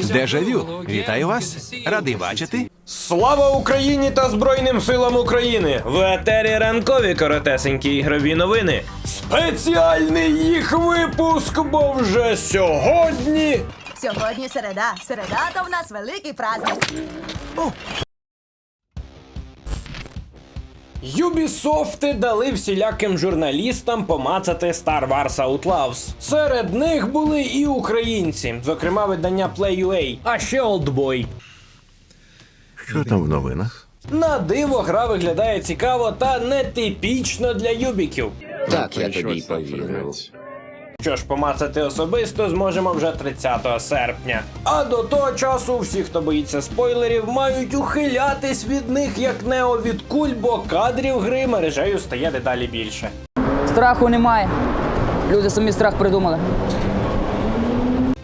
Дежавю, вітаю вас. Радий бачити. Слава Україні та Збройним силам України! В етері ранкові коротесенькі ігрові новини. Спеціальний їх випуск, бо вже сьогодні. Сьогодні середа. Середа то в нас великий праздник. Юбісофти дали всіляким журналістам помацати Star Wars Outlaws. Серед них були і українці, зокрема видання Play.ua, а ще Oldboy. Що там в новинах? На диво гра виглядає цікаво та нетипічно для юбіків. Так, я тобі повірив. Що ж, помацати особисто зможемо вже 30 серпня. А до того часу всі, хто боїться спойлерів, мають ухилятись від них як нео від куль, бо кадрів гри мережею стає дедалі більше. Страху немає. Люди самі страх придумали.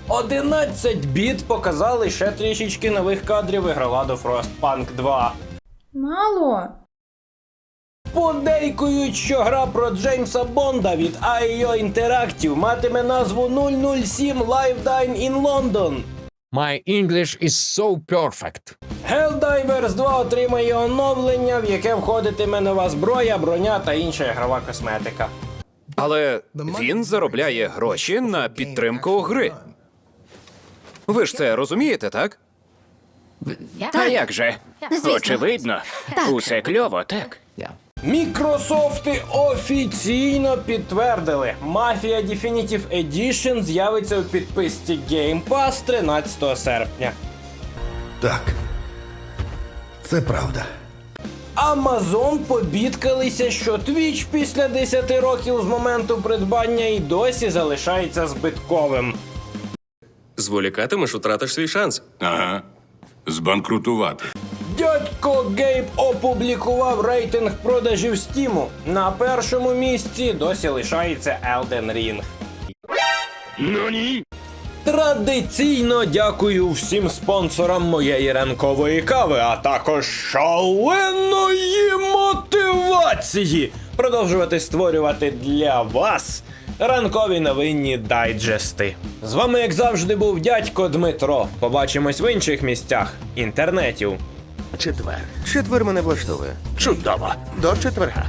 11 біт показали ще трішечки нових кадрів іграла до Frostpunk 2. Мало. Подейкують, що гра про Джеймса Бонда від IO Interactive матиме назву 007 Live Dine in London. My English is so perfect. Helldivers 2 отримає оновлення, в яке входитиме нова зброя, броня та інша ігрова косметика. Але він заробляє гроші на підтримку гри. Ви ж це розумієте, так? А як же? Очевидно, усе кльово, так. Мікрософти офіційно підтвердили, Mafia Definitive Edition з'явиться у підписці Game Pass 13 серпня. Так. Це правда. Amazon побідкалися, що Twitch після 10 років з моменту придбання і досі залишається збитковим. Зволікатимеш, втратиш свій шанс. Ага. Збанкрутувати. Дядько Гейб опублікував рейтинг продажів Стіму. На першому місці досі лишається Elden Ring. Традиційно дякую всім спонсорам моєї ранкової кави, а також шаленої мотивації продовжувати створювати для вас ранкові новинні дайджести. З вами, як завжди, був дядько Дмитро. Побачимось в інших місцях інтернетів. Четвер. Четвер мене влаштовує. Чудово. До четверга.